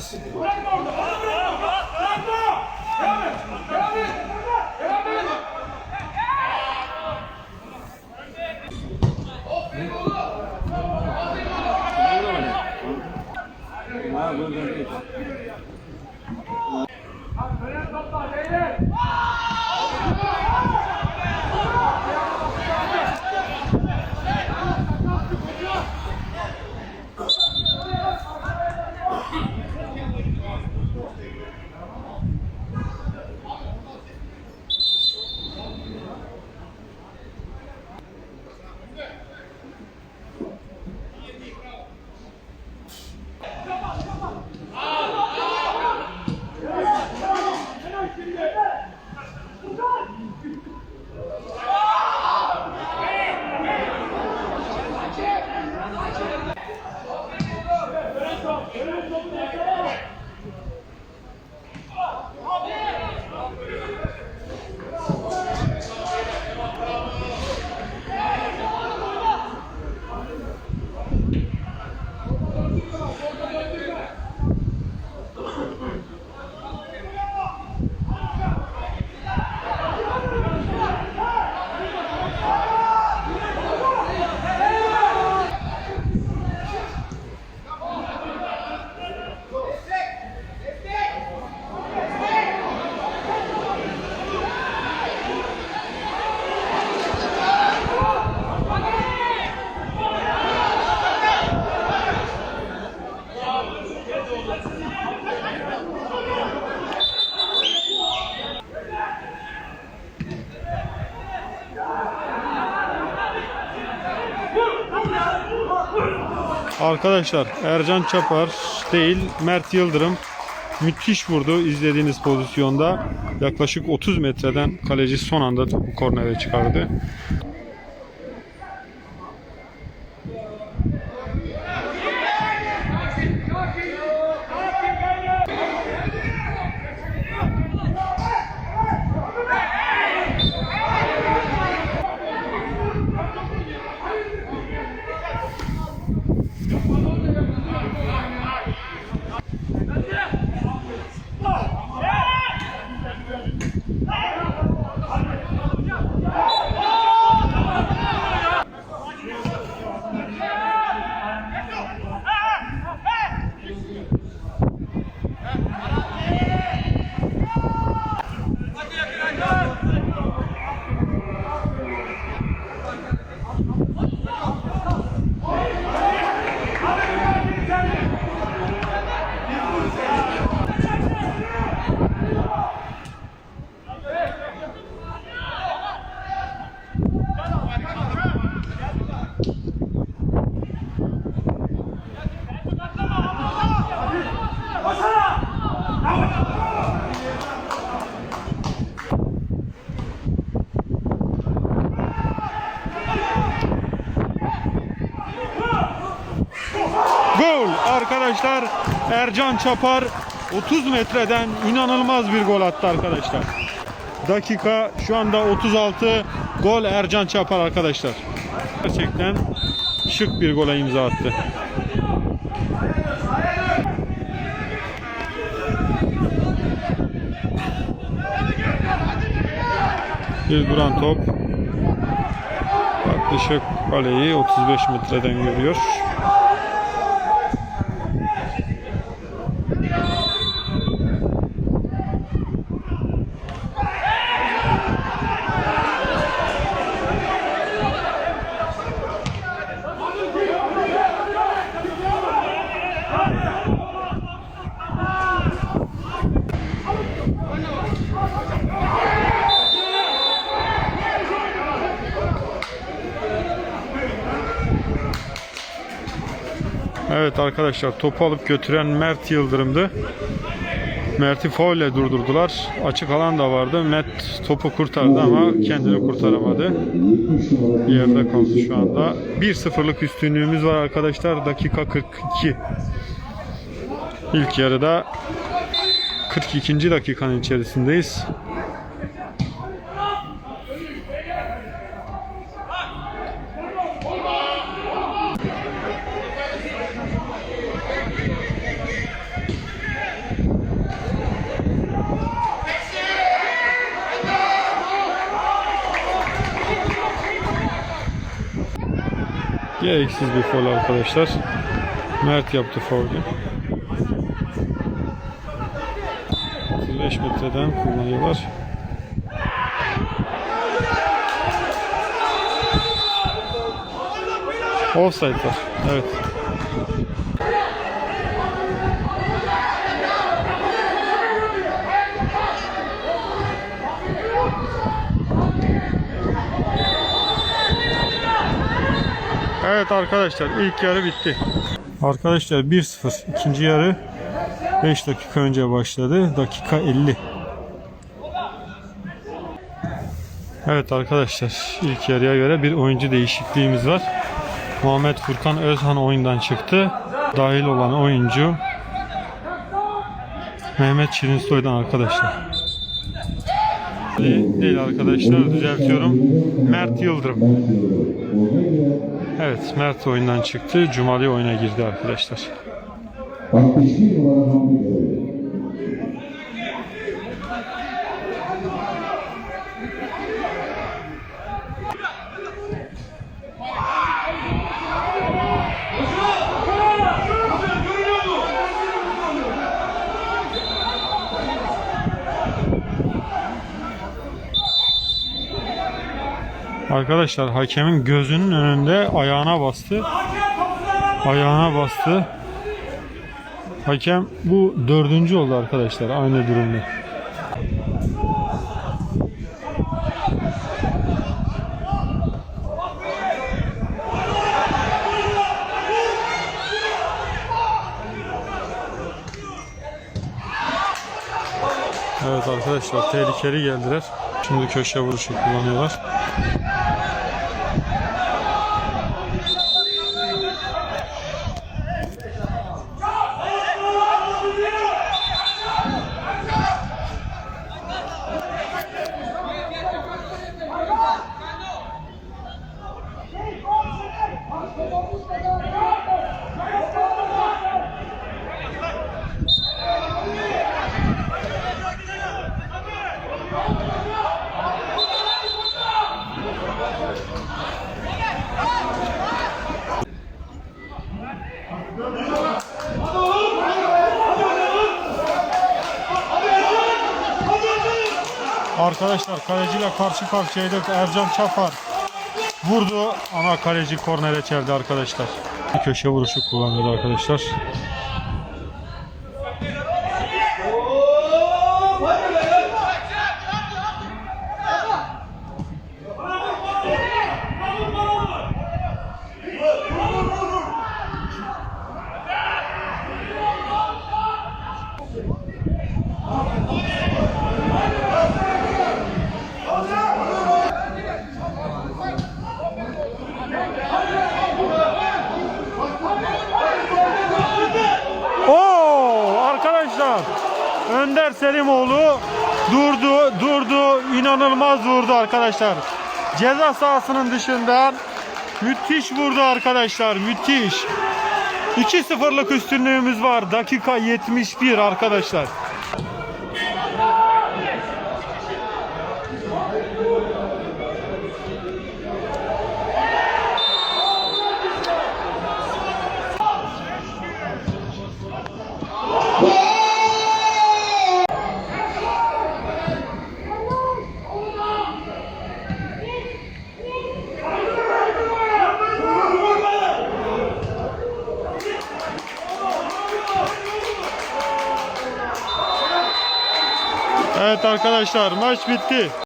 olmaz. Ha, buradan geç. Arkadaşlar Ercan Çapar değil Mert Yıldırım müthiş vurdu izlediğiniz pozisyonda. Yaklaşık 30 metreden kaleci son anda topu kornere çıkardı. Gol arkadaşlar Ercan Çapar 30 metreden inanılmaz bir gol attı arkadaşlar. Dakika şu anda 36 gol Ercan Çapar arkadaşlar. Gerçekten şık bir gole imza attı. Bir duran top. Yaklaşık kaleyi 35 metreden görüyor. Evet arkadaşlar topu alıp götüren Mert Yıldırım'dı. Mert'i faulle durdurdular. Açık alan da vardı. Mert topu kurtardı ama kendini kurtaramadı. Yerde kaldı şu anda. 1-0'lık üstünlüğümüz var arkadaşlar. Dakika 42. İlk yarıda 42. dakikanın içerisindeyiz. Gereksiz bir foul arkadaşlar. Mert yaptı faulü. 35 metreden kullanıyorlar. Offside var. Evet. Evet arkadaşlar ilk yarı bitti. Arkadaşlar 1-0 ikinci yarı 5 dakika önce başladı. Dakika 50. Evet arkadaşlar ilk yarıya göre bir oyuncu değişikliğimiz var. Muhammed Furkan Özhan oyundan çıktı. Dahil olan oyuncu Mehmet Şirinsoy'dan arkadaşlar. Değil, arkadaşlar düzeltiyorum. Mert Yıldırım. Evet Mert oyundan çıktı. Cumali oyuna girdi arkadaşlar. 61 numara Hamdi Arkadaşlar hakemin gözünün önünde ayağına bastı. Ayağına bastı. Hakem bu dördüncü oldu arkadaşlar aynı durumda. Evet arkadaşlar tehlikeli geldiler. Şimdi köşe vuruşu kullanıyorlar. Arkadaşlar kaleciyle karşı karşıyaydık. Ercan Çapar vurdu ama kaleci kornere çeldi arkadaşlar. Köşe vuruşu kullanıyordu arkadaşlar. Arkadaşlar Önder Selimoğlu durdu durdu inanılmaz vurdu arkadaşlar. Ceza sahasının dışından müthiş vurdu arkadaşlar müthiş. 2-0'lık üstünlüğümüz var. Dakika 71 arkadaşlar. Arkadaşlar maç bitti.